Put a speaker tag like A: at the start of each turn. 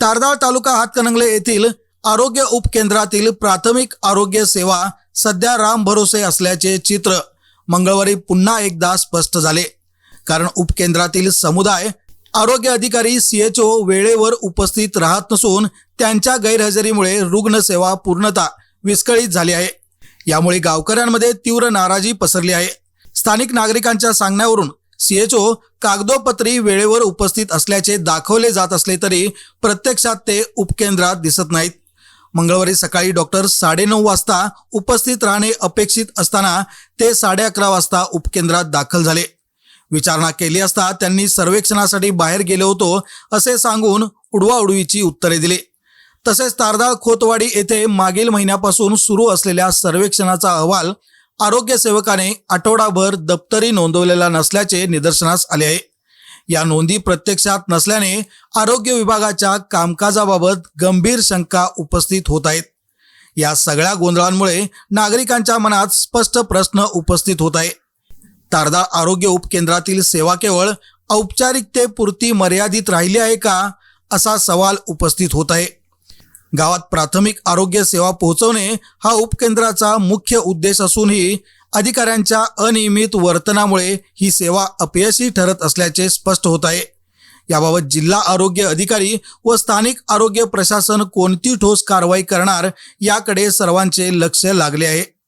A: तारदाळ तालुका हातकणंगले येथील आरोग्य उपकेंद्रातील प्राथमिक आरोग्य सेवा सध्या राम भरोसे असल्याचे चित्र मंगळवारी पुन्हा एकदा स्पष्ट झाले. कारण उपकेंद्रातील समुदाय आरोग्य अधिकारी सीएचओ वेळेवर उपस्थित राहत नसून त्यांच्या गैरहजेरीमुळे रुग्णसेवा पूर्णतः विस्कळीत झाली आहे. यामुळे गावकऱ्यांमध्ये तीव्र नाराजी पसरली आहे. स्थानिक नागरिकांच्या सांगण्यावरून सीएचओ कागदोपत्री वेळेवर उपस्थित असल्याचे दाखवले जात असले तरी प्रत्यक्षात ते उपकेंद्रात दिसत नाहीत. मंगळवारी सकाळी डॉक्टर साडेनऊ वाजता उपस्थित राहणे अपेक्षित असताना ते साडे अकरा वाजता उपकेंद्रात दाखल झाले. विचारणा केली असता त्यांनी सर्वेक्षणासाठी बाहेर गेलो होतो असे सांगून उडवाउडवीची उत्तरे दिली. तसेच तारदाळ खोतवाडी येथे मागील महिन्यापासून सुरू असलेल्या सर्वेक्षणाचा अहवाल आरोग्य सेवकाने आठवडाभर दप्तरी नोंदवलेला नसल्याचे निदर्शनास आले आहे. या नोंदी प्रत्यक्षात नसल्याने आरोग्य विभागाच्या कामकाजाबाबत गंभीर शंका उपस्थित होत आहेत. या सगळ्या गोंधळांमुळे नागरिकांच्या मनात स्पष्ट प्रश्न उपस्थित होत आहे. तारदाळ आरोग्य उपकेंद्रातील सेवा केवळ औपचारिकतेपुरती मर्यादित राहिली आहे का असा सवाल उपस्थित होत आहे. गावात प्राथमिक आरोग्य सेवा पोहोचवणे हा उपकेंद्राचा मुख्य उद्देश असूनही अधिकाऱ्यांच्या अनियमित वर्तनामुळे ही सेवा अपयशी ठरत असल्याचे स्पष्ट होत आहे. याबाबत जिल्हा आरोग्य अधिकारी व स्थानिक आरोग्य प्रशासन कोणती ठोस कारवाई करणार याकडे सर्वांचे लक्ष लागले आहे.